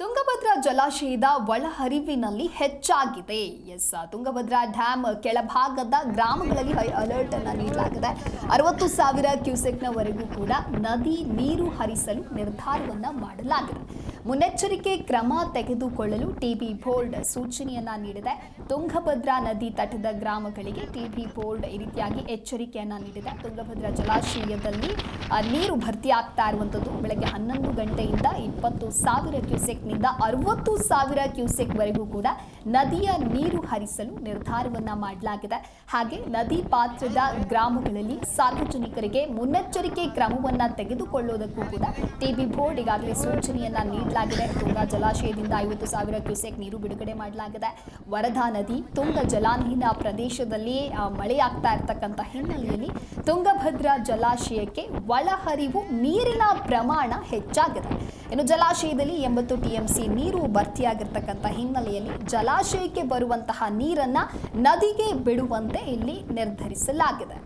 ತುಂಗಭದ್ರಾ ಜಲಾಶಯದ ಒಳಹರಿವಿನಲ್ಲಿ ಹೆಚ್ಚಾಗಿದೆ. S, Tungabhadra dam ಕೆಳಭಾಗದ ಗ್ರಾಮಗಳಲ್ಲಿ ಹೈ ಅಲರ್ಟ್ ಅನ್ನು ನೀಡಲಾಗಿದೆ. ಅರವತ್ತು ಸಾವಿರ ಕ್ಯೂಸೆಕ್ನವರೆಗೂ ಕೂಡ ನದಿ ನೀರು ಹರಿಸಲು ನಿರ್ಧಾರವನ್ನು ಮಾಡಲಾಗಿದೆ. ಮುನ್ನೆಚ್ಚರಿಕೆ ಕ್ರಮ ತೆಗೆದುಕೊಳ್ಳಲು ಟಿಬಿ ಬೋರ್ಡ್ ಸೂಚನೆಯನ್ನ ನೀಡಿದೆ. ತುಂಗಭದ್ರಾ ನದಿ ತಟದ ಗ್ರಾಮಗಳಿಗೆ ಟಿಬಿ ಬೋರ್ಡ್ ಈ ರೀತಿಯಾಗಿ ಎಚ್ಚರಿಕೆಯನ್ನು ನೀಡಿದೆ. ತುಂಗಭದ್ರಾ ಜಲಾಶಯದಲ್ಲಿ ನೀರು ಭರ್ತಿಯಾಗ್ತಾ ಇರುವಂಥದ್ದು ಬೆಳಗ್ಗೆ ಹನ್ನೊಂದು ಗಂಟೆಯಿಂದ ಇಪ್ಪತ್ತು ಸಾವಿರ ಕ್ಯೂಸೆಕ್ನಿಂದ ಅರವತ್ತು ಸಾವಿರ ಕ್ಯೂಸೆಕ್ವರೆಗೂ ಕೂಡ ನದಿಯ ನೀರು ಹರಿಸಲು ನಿರ್ಧಾರವನ್ನ ಮಾಡಲಾಗಿದೆ. ಹಾಗೆ ನದಿ ಪಾತ್ರದ ಗ್ರಾಮಗಳಲ್ಲಿ ಸಾರ್ವಜನಿಕರಿಗೆ ಮುನ್ನೆಚ್ಚರಿಕೆ ಕ್ರಮವನ್ನ ತೆಗೆದುಕೊಳ್ಳುವುದಕ್ಕೂ ಕೂಡ ಟಿಬಿ ಬೋರ್ಡ್ ಈಗಾಗಲೇ ಸೂಚನೆಯನ್ನ ನೀಡಲಾಗಿದೆ. ತುಂಗಾ ಜಲಾಶಯದಿಂದ ಐವತ್ತು ಸಾವಿರ ಕ್ಯೂಸೆಕ್ ನೀರು ಬಿಡುಗಡೆ ಮಾಡಲಾಗಿದೆ. ವರದಾ ನದಿ ತುಂಗ ಜಲಾನಯನ ಪ್ರದೇಶದಲ್ಲಿ ಮಳೆಯಾಗ್ತಾ ಇರತಕ್ಕಂತ ಹಿನ್ನೆಲೆಯಲ್ಲಿ ತುಂಗಭದ್ರಾ ಜಲಾಶಯಕ್ಕೆ ಒಳಹರಿವು ನೀರಿನ ಪ್ರಮಾಣ ಹೆಚ್ಚಾಗಿದೆ. ಇನ್ನು ಜಲಾಶಯದಲ್ಲಿ ಎಂಬತ್ತು ಟಿಎಂಸಿ ನೀರು ಭರ್ತಿಯಾಗಿರ್ತಕ್ಕಂಥ ಹಿನ್ನೆಲೆಯಲ್ಲಿ ಜಲಾಶಯಕ್ಕೆ ಬರುವಂತಹ ನೀರನ್ನ ನದಿಗೆ ಬಿಡುವಂತೆ ಇಲ್ಲಿ ನಿರ್ಧರಿಸಲಾಗಿದೆ.